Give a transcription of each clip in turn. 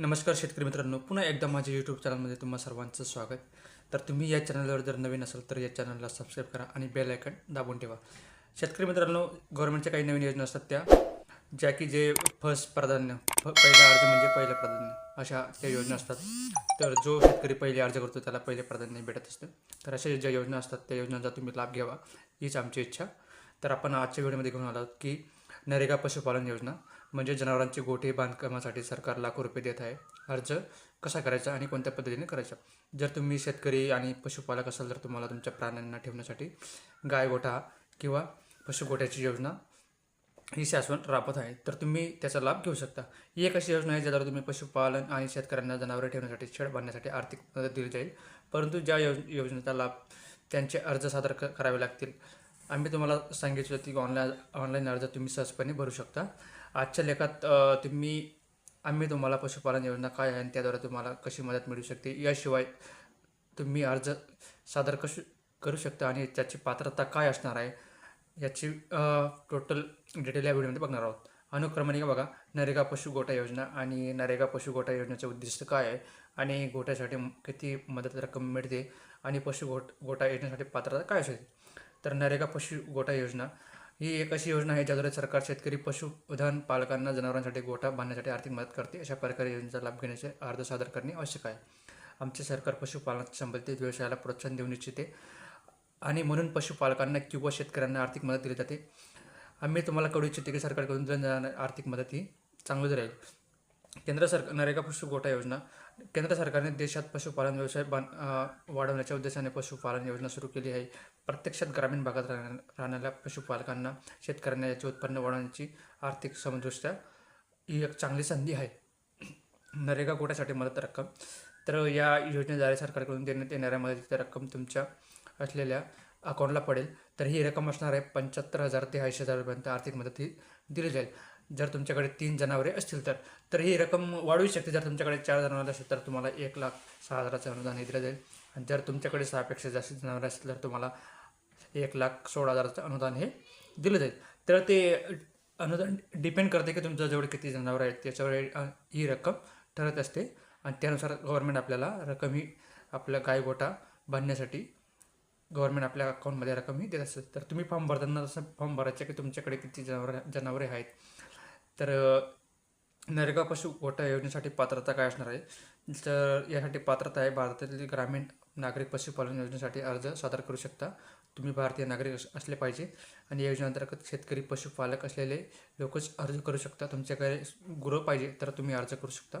नमस्कार शेतकरी मित्रांनो पुन्हा एकदा माझ्या यूट्यूब चॅनलमध्ये तुम्हा सर्वांचं स्वागत. तर तुम्ही या चॅनलवर जर नवीन असाल तर या चॅनलला सबस्क्राईब करा आणि बेल आयकन दाबून ठेवा. शेतकरी मित्रांनो गव्हर्नमेंटच्या काही नवीन योजना असतात त्या ज्या की जे फर्स्ट प्राधान्य फ पहिला अर्ज म्हणजे पहिलं प्राधान्य अशा त्या योजना असतात. तर जो शेतकरी पहिले अर्ज करतो त्याला पहिले प्राधान्य भेटत असतं. तर अशा ज्या योजना असतात त्या योजनांचा तुम्ही लाभ घ्यावा हीच आमची इच्छा. तर आपण आजच्या व्हिडिओमध्ये घेऊन आलो की नरेगा पशुपालन योजना म्हणजे जनावरांचे गोठे बांधकामासाठी सरकार लाखो रुपये देत आहे. अर्ज कसा करायचा आणि कोणत्या पद्धतीने करायचा? जर तुम्ही शेतकरी आणि पशुपालक असाल तर तुम्हाला तुमच्या प्राण्यांना ठेवण्यासाठी गाय गोठा किंवा पशुगोठ्याची योजना ही शासन राबवत आहे. तर तुम्ही त्याचा लाभ घेऊ शकता. ही एक अशी योजना आहे ज्याद्वारे तुम्ही पशुपालन आणि शेतकऱ्यांना जनावरे ठेवण्यासाठी शेड बांधण्यासाठी आर्थिक मदत दिली जाईल. परंतु ज्या योज योजनेचा लाभ त्यांचे अर्ज सादर क करावे लागतील आम्ही तुम्हाला सांगितलं की ऑनलाईन ऑनलाईन अर्ज तुम्ही सहजपणे भरू शकता. आजच्या लेखात तुम्ही आम्ही तुम्हाला पशुपालन योजना काय आहे आणि त्याद्वारे तुम्हाला कशी मदत मिळू शकते? याशिवाय तुम्ही अर्ज सादर कशी करू शकता आणि त्याची पात्रता काय असणार आहे? याची टोटल डिटेल या व्हिडिओमध्ये बघणार आहोत. अनुक्रमणिका बघा नरेगा पशु गोटा योजना आणि नरेगा पशु गोटा योजनेचे उद्दिष्ट काय आहे आणि गोठ्यासाठी किती मदत रक्कम मिळते आणि पशु गोट गोटा योजनेसाठी पात्रता काय असेल? तर नरेगा पशु गोठा योजना. ही एक अशी योजना आहे ज्याद्वारे सरकार शेतकरी पशुधन पालकांना जनावरांसाठी गोठा बांधण्यासाठी आर्थिक मदत करते. अशा प्रकारे योजनेचा लाभ घेण्याचे अर्ज सादर करणे आवश्यक आहे. आमचे सरकार पशुपालन संबंधित व्यवसायाला प्रोत्साहन देऊ इच्छिते आणि म्हणून पशुपालकांना किंवा शेतकऱ्यांना आर्थिक मदत दिली जाते. आम्ही तुम्हाला कळू इच्छिते की सरकारकडून जन आर्थिक मदत ही चांगलीच राहील. केंद्र सरकार नरेगा पशु गोटा योजना केंद्र सरकारने देशात पशुपालन व्यवसाय बां वाढवण्याच्या उद्देशाने पशुपालन योजना सुरू केली आहे. प्रत्यक्षात ग्रामीण भागात राहण्या राहणाऱ्या पशुपालकांना शेतकऱ्यांना याचे उत्पन्न वाढवण्याची आर्थिक समदृष्ट्या ही एक चांगली संधी आहे. नरेगा गोठ्यासाठी मदत रक्कम तर या योजनेद्वारे सरकारकडून देण्यात येणाऱ्या मदतीची रक्कम तुमच्या असलेल्या अकाउंटला पडेल. तर ही रक्कम असणार आहे पंच्याहत्तर हजार ते ऐंशी हजारपर्यंत आर्थिक मदत ही दिली जाईल. जर तुमच्याकडे तीन जनावरे असतील तर तर ही रक्कम वाढवू शकते. जर तुमच्याकडे चार जनावरे असेल तर तुम्हाला एक लाख सहा हजाराचं अनुदान हे दिलं जाईल. आणि जर तुमच्याकडे सहापेक्षा जास्त जनावरे असतील तर तुम्हाला एक लाख सोळा हजाराचं अनुदान हे दिलं जाईल. तर ते अनुदान डिपेंड करते की तुमच्याजवळ किती जनावरं आहेत त्याच्यावर ही रक्कम ठरत असते. आणि त्यानुसार गव्हर्नमेंट आपल्याला रक्कम ही आपल्या गाय गोठा बांधण्यासाठी गव्हर्नमेंट आपल्या अकाउंटमध्ये रक्कम ही देत असते. तर तुम्ही फॉर्म भरताना तसं फॉर्म भरायचं की तुमच्याकडे किती जनावर जनावरे आहेत तर नरेगा पशु कोटा योजनेसाठी पात्रता काय असणार आहे? तर यासाठी पात्रता आहे भारतातील ग्रामीण नागरिक पशुपालन योजनेसाठी अर्ज सादर करू शकता. तुम्ही भारतीय नागरिक अस- असले पाहिजे. आणि या योजनेअंतर्गत शेतकरी पशुपालक असलेले लोकच अर्ज करू शकता. तुमच्याकडे गुरं पाहिजे तर तुम्ही अर्ज करू शकता.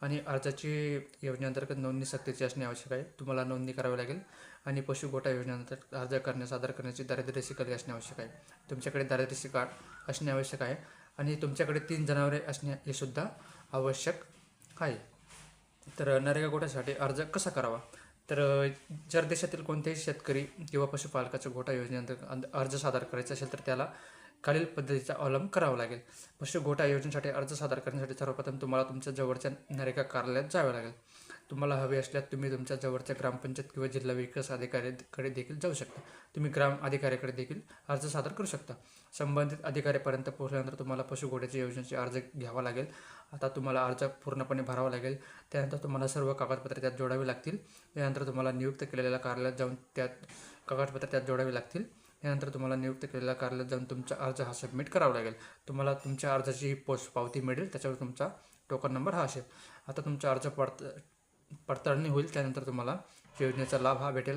आणि अर्जाची योजनेअंतर्गत नोंदणी सक्तीची असणे आवश्यक आहे. तुम्हाला नोंदणी करावी लागेल. आणि पशु गोटा योजनेअंतर्गत अर्ज करण्या सादर करण्याची दारिद्र्य रेषेखाली असणे आवश्यक आहे. तुमच्याकडे दारिद्र्य कार्ड असणे आवश्यक आहे. आणि तुमच्याकडे तीन जनावरे असणे हे सुद्धा आवश्यक आहे. तर नरेगा गोट्यासाठी अर्ज कसा करावा? तर जर देशातील कोणत्याही शेतकरी किंवा पशुपालकाचा गोठा योजनेअंतर्गत अर्ज सादर करायचा असेल तर त्याला खालील पद्धतीचा अवलंब करावा लागेल. पशु गोठा योजनेसाठी अर्ज सादर करण्यासाठी सर्वप्रथम तुम्हाला तुमच्या जवळच्या नरेगा कार्यालयात जावे लागेल. तुम्हाला हवे असल्यास तुम्ही तुमच्या जवळच्या ग्रामपंचायत किंवा जिल्हा विकास अधिकाऱ्याकडे देखील जाऊ शकता. तुम्ही ग्राम अधिकाऱ्याकडे देखील अर्ज सादर करू शकता. संबंधित अधिकाऱ्यापर्यंत पोहोचल्यानंतर तुम्हाला पशुघोड्याच्या योजनेचे अर्ज घ्यावा लागेल. आता तुम्हाला अर्ज पूर्णपणे भरावा लागेल. त्यानंतर तुम्हाला सर्व कागदपत्रे त्यात जोडावी लागतील. त्यानंतर तुम्हाला नियुक्त केलेल्या कार्यालयात जाऊन त्यात कागदपत्रे त्यात जोडावी लागतील. त्यानंतर तुम्हाला नियुक्त केलेल्या कार्यालयात जाऊन तुमचा अर्ज हा सबमिट करावा लागेल. तुम्हाला तुमच्या अर्जाची ही पोस्ट पावती मिळेल. त्याच्यावर तुमचा टोकन नंबर हा असेल. आता तुमचा अर्ज पडत पडताळणी होईल त्यानंतर तुम्हाला योजनेचा लाभ हा भेटेल.